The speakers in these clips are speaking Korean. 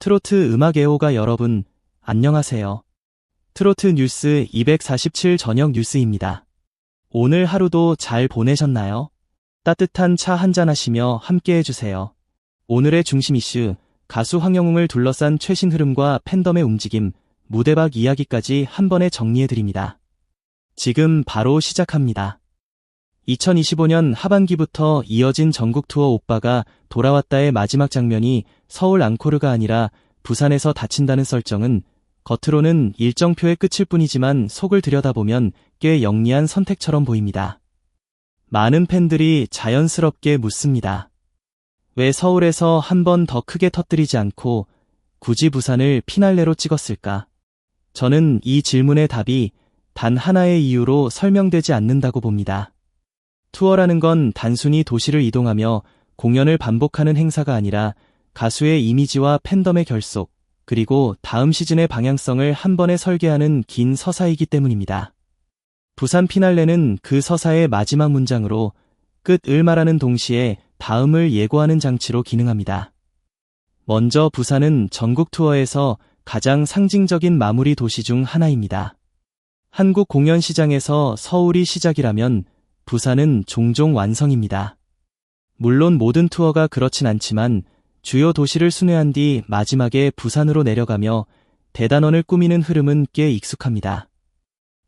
트로트 음악 애호가 여러분, 안녕하세요. 트로트 뉴스 247 저녁 뉴스입니다. 오늘 하루도 잘 보내셨나요? 따뜻한 차 한잔 하시며 함께 해주세요. 오늘의 중심 이슈, 가수 황영웅을 둘러싼 최신 흐름과 팬덤의 움직임, 무대 밖 이야기까지 한 번에 정리해드립니다. 지금 바로 시작합니다. 2025년 하반기부터 이어진 전국 투어 오빠가 돌아왔다의 마지막 장면이 서울 앙코르가 아니라 부산에서 다친다는 썰정은 겉으로는 일정표의 끝일 뿐이지만 속을 들여다보면 꽤 영리한 선택처럼 보입니다. 많은 팬들이 자연스럽게 묻습니다. 왜 서울에서 한 번 더 크게 터뜨리지 않고 굳이 부산을 피날레로 찍었을까? 저는 이 질문의 답이 단 하나의 이유로 설명되지 않는다고 봅니다. 투어라는 건 단순히 도시를 이동하며 공연을 반복하는 행사가 아니라 가수의 이미지와 팬덤의 결속, 그리고 다음 시즌의 방향성을 한 번에 설계하는 긴 서사이기 때문입니다. 부산 피날레는 그 서사의 마지막 문장으로 끝을 말하는 동시에 다음을 예고하는 장치로 기능합니다. 먼저 부산은 전국 투어에서 가장 상징적인 마무리 도시 중 하나입니다. 한국 공연 시장에서 서울이 시작이라면 부산은 종종 완성입니다. 물론 모든 투어가 그렇진 않지만 주요 도시를 순회한 뒤 마지막에 부산으로 내려가며 대단원을 꾸미는 흐름은 꽤 익숙합니다.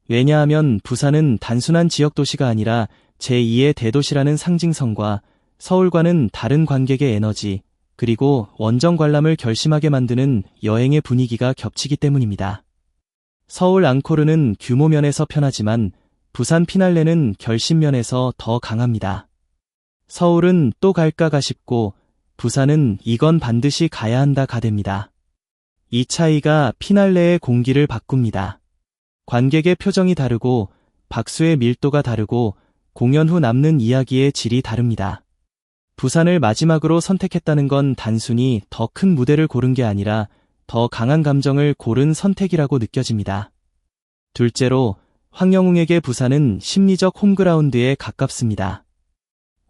왜냐하면 부산은 단순한 지역 도시가 아니라 제2의 대도시라는 상징성과 서울과는 다른 관객의 에너지, 그리고 원정 관람을 결심하게 만드는 여행의 분위기가 겹치기 때문입니다. 서울 앙코르는 규모 면에서 편하지만 부산 피날레는 결심 면에서 더 강합니다. 서울은 또 갈까 가 싶고 부산은 이건 반드시 가야 한다 가됩니다. 이 차이가 피날레의 공기를 바꿉니다. 관객의 표정이 다르고 박수의 밀도가 다르고 공연 후 남는 이야기의 질이 다릅니다. 부산을 마지막으로 선택했다는 건 단순히 더 큰 무대를 고른 게 아니라 더 강한 감정을 고른 선택이라고 느껴집니다. 둘째로 황영웅에게 부산은 심리적 홈그라운드에 가깝습니다.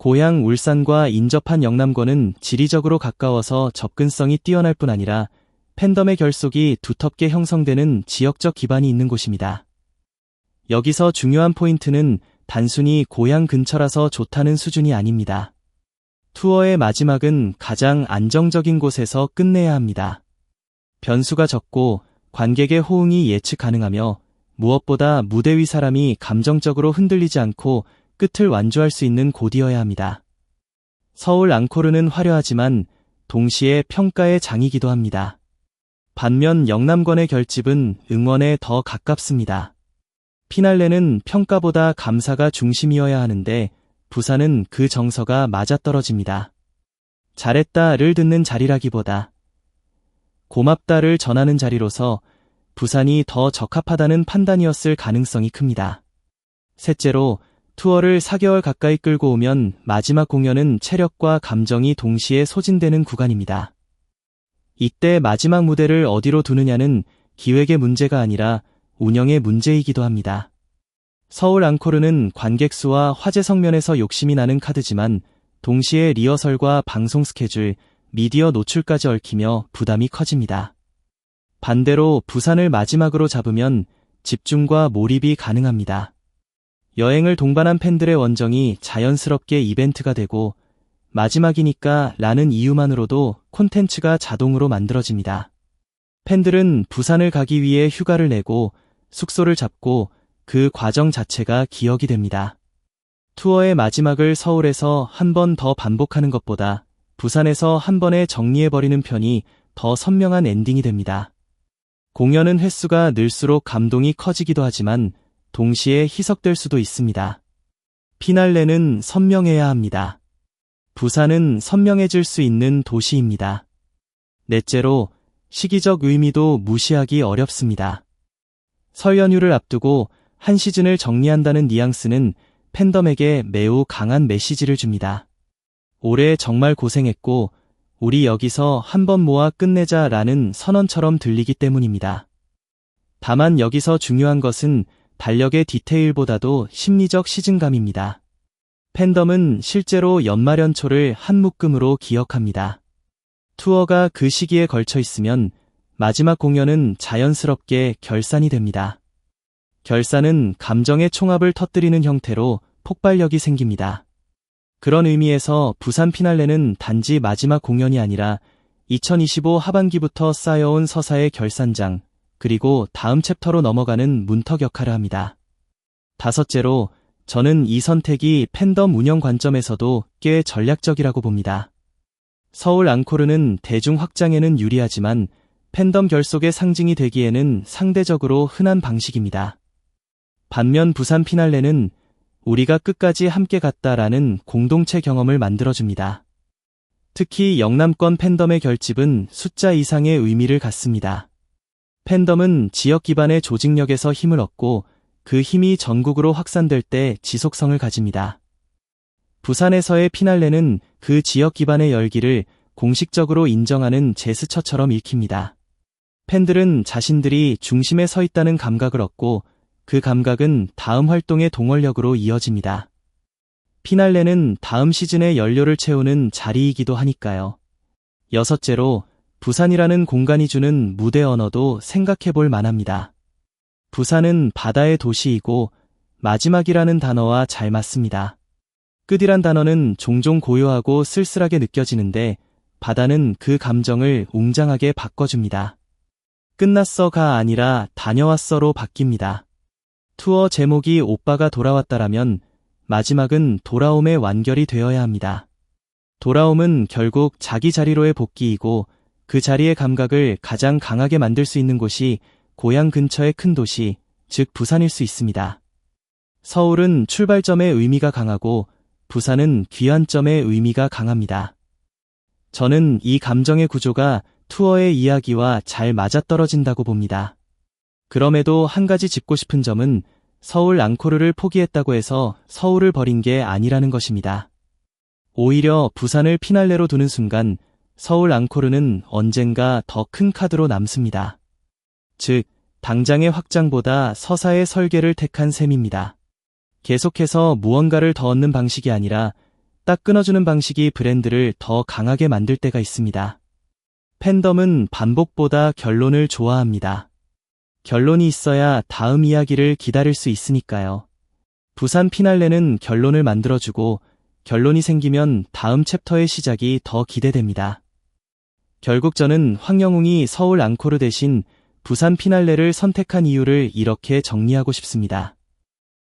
고향 울산과 인접한 영남권은 지리적으로 가까워서 접근성이 뛰어날 뿐 아니라 팬덤의 결속이 두텁게 형성되는 지역적 기반이 있는 곳입니다. 여기서 중요한 포인트는 단순히 고향 근처라서 좋다는 수준이 아닙니다. 투어의 마지막은 가장 안정적인 곳에서 끝내야 합니다. 변수가 적고 관객의 호응이 예측 가능하며 무엇보다 무대 위 사람이 감정적으로 흔들리지 않고 끝을 완주할 수 있는 곳이어야 합니다. 서울 앙코르는 화려하지만 동시에 평가의 장이기도 합니다. 반면 영남권의 결집은 응원에 더 가깝습니다. 피날레는 평가보다 감사가 중심이어야 하는데 부산은 그 정서가 맞아떨어집니다. 잘했다를 듣는 자리라기보다 고맙다를 전하는 자리로서 부산이 더 적합하다는 판단이었을 가능성이 큽니다. 셋째로 투어를 4개월 가까이 끌고 오면 마지막 공연은 체력과 감정이 동시에 소진되는 구간입니다. 이때 마지막 무대를 어디로 두느냐는 기획의 문제가 아니라 운영의 문제이기도 합니다. 서울 앙코르는 관객 수와 화제 성면에서 욕심이 나는 카드지만 동시에 리허설과 방송 스케줄, 미디어 노출까지 얽히며 부담이 커집니다. 반대로 부산을 마지막으로 잡으면 집중과 몰입이 가능합니다. 여행을 동반한 팬들의 원정이 자연스럽게 이벤트가 되고 마지막이니까 라는 이유만으로도 콘텐츠가 자동으로 만들어집니다. 팬들은 부산을 가기 위해 휴가를 내고 숙소를 잡고 그 과정 자체가 기억이 됩니다. 투어의 마지막을 서울에서 한 번 더 반복하는 것보다 부산에서 한 번에 정리해버리는 편이 더 선명한 엔딩이 됩니다. 공연은 횟수가 늘수록 감동이 커지기도 하지만 동시에 희석될 수도 있습니다. 피날레는 선명해야 합니다. 부산은 선명해질 수 있는 도시입니다. 넷째로 시기적 의미도 무시하기 어렵습니다. 설 연휴를 앞두고 한 시즌을 정리한다는 뉘앙스는 팬덤에게 매우 강한 메시지를 줍니다. 올해 정말 고생했고 우리 여기서 한 번 모아 끝내자 라는 선언처럼 들리기 때문입니다. 다만 여기서 중요한 것은 달력의 디테일보다도 심리적 시즌감입니다. 팬덤은 실제로 연말 연초를 한 묶음으로 기억합니다. 투어가 그 시기에 걸쳐 있으면 마지막 공연은 자연스럽게 결산이 됩니다. 결산은 감정의 총합을 터뜨리는 형태로 폭발력이 생깁니다. 그런 의미에서 부산 피날레는 단지 마지막 공연이 아니라 2025 하반기부터 쌓여온 서사의 결산장, 그리고 다음 챕터로 넘어가는 문턱 역할을 합니다. 다섯째로, 저는 이 선택이 팬덤 운영 관점에서도 꽤 전략적이라고 봅니다. 서울 앙코르는 대중 확장에는 유리하지만 팬덤 결속의 상징이 되기에는 상대적으로 흔한 방식입니다. 반면 부산 피날레는 우리가 끝까지 함께 갔다라는 공동체 경험을 만들어줍니다. 특히 영남권 팬덤의 결집은 숫자 이상의 의미를 갖습니다. 팬덤은 지역 기반의 조직력에서 힘을 얻고 그 힘이 전국으로 확산될 때 지속성을 가집니다. 부산에서의 피날레는 그 지역 기반의 열기를 공식적으로 인정하는 제스처처럼 읽힙니다. 팬들은 자신들이 중심에 서 있다는 감각을 얻고 그 감각은 다음 활동의 동원력으로 이어집니다. 피날레는 다음 시즌의 연료를 채우는 자리이기도 하니까요. 여섯째로 부산이라는 공간이 주는 무대 언어도 생각해 볼 만합니다. 부산은 바다의 도시이고 마지막이라는 단어와 잘 맞습니다. 끝이란 단어는 종종 고요하고 쓸쓸하게 느껴지는데 바다는 그 감정을 웅장하게 바꿔줍니다. 끝났어가 아니라 다녀왔어로 바뀝니다. 투어 제목이 오빠가 돌아왔다라면 마지막은 돌아옴의 완결이 되어야 합니다. 돌아옴은 결국 자기 자리로의 복귀이고 그 자리의 감각을 가장 강하게 만들 수 있는 곳이 고향 근처의 큰 도시, 즉 부산일 수 있습니다. 서울은 출발점의 의미가 강하고 부산은 귀환점의 의미가 강합니다. 저는 이 감정의 구조가 투어의 이야기와 잘 맞아떨어진다고 봅니다. 그럼에도 한 가지 짚고 싶은 점은 서울 앙코르를 포기했다고 해서 서울을 버린 게 아니라는 것입니다. 오히려 부산을 피날레로 두는 순간 서울 앙코르는 언젠가 더 큰 카드로 남습니다. 즉, 당장의 확장보다 서사의 설계를 택한 셈입니다. 계속해서 무언가를 더 얻는 방식이 아니라 딱 끊어주는 방식이 브랜드를 더 강하게 만들 때가 있습니다. 팬덤은 반복보다 결론을 좋아합니다. 결론이 있어야 다음 이야기를 기다릴 수 있으니까요. 부산 피날레는 결론을 만들어주고 결론이 생기면 다음 챕터의 시작이 더 기대됩니다. 결국 저는 황영웅이 서울 앙코르 대신 부산 피날레를 선택한 이유를 이렇게 정리하고 싶습니다.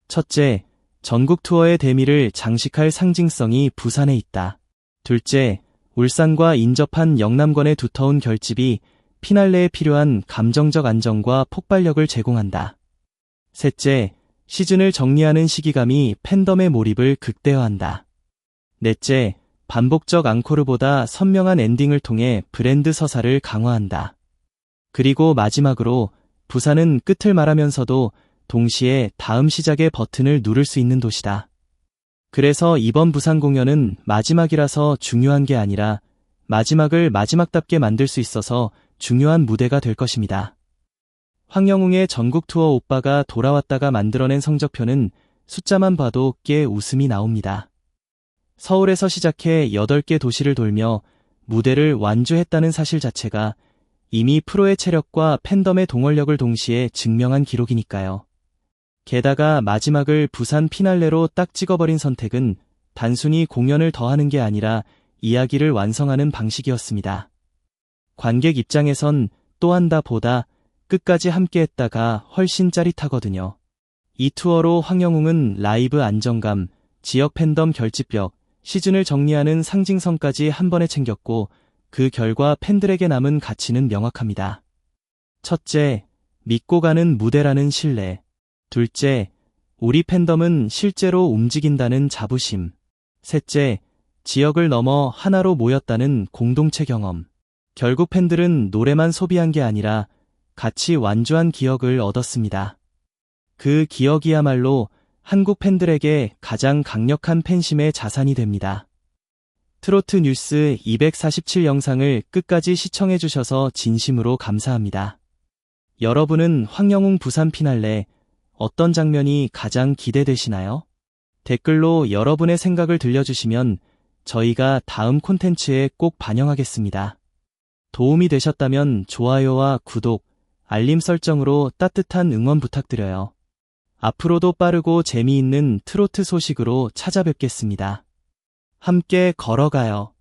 첫째, 전국 투어의 대미를 장식할 상징성이 부산에 있다. 둘째, 울산과 인접한 영남권의 두터운 결집이 피날레에 필요한 감정적 안정과 폭발력을 제공한다. 셋째, 시즌을 정리하는 시기감이 팬덤의 몰입을 극대화한다. 넷째, 반복적 앙코르보다 선명한 엔딩을 통해 브랜드 서사를 강화한다. 그리고 마지막으로 부산은 끝을 말하면서도 동시에 다음 시작의 버튼을 누를 수 있는 도시다. 그래서 이번 부산 공연은 마지막이라서 중요한 게 아니라 마지막을 마지막답게 만들 수 있어서 중요한 무대가 될 것입니다. 황영웅의 전국 투어 오빠가 돌아왔다가 만들어낸 성적표는 숫자만 봐도 꽤 웃음이 나옵니다. 서울에서 시작해 8개 도시를 돌며 무대를 완주했다는 사실 자체가 이미 프로의 체력과 팬덤의 동원력을 동시에 증명한 기록이니까요. 게다가 마지막을 부산 피날레로 딱 찍어버린 선택은 단순히 공연을 더하는 게 아니라 이야기를 완성하는 방식이었습니다. 관객 입장에선 또 한다 보다 끝까지 함께 했다가 훨씬 짜릿하거든요. 이 투어로 황영웅은 라이브 안정감, 지역 팬덤 결집력, 시즌을 정리하는 상징성까지 한 번에 챙겼고 그 결과 팬들에게 남은 가치는 명확합니다. 첫째, 믿고 가는 무대라는 신뢰. 둘째, 우리 팬덤은 실제로 움직인다는 자부심. 셋째, 지역을 넘어 하나로 모였다는 공동체 경험. 결국 팬들은 노래만 소비한 게 아니라 같이 완주한 기억을 얻었습니다. 그 기억이야말로 한국 팬들에게 가장 강력한 팬심의 자산이 됩니다. 트로트 뉴스 247 영상을 끝까지 시청해주셔서 진심으로 감사합니다. 여러분은 황영웅 부산 피날레 어떤 장면이 가장 기대되시나요? 댓글로 여러분의 생각을 들려주시면 저희가 다음 콘텐츠에 꼭 반영하겠습니다. 도움이 되셨다면 좋아요와 구독, 알림 설정으로 따뜻한 응원 부탁드려요. 앞으로도 빠르고 재미있는 트로트 소식으로 찾아뵙겠습니다. 함께 걸어가요.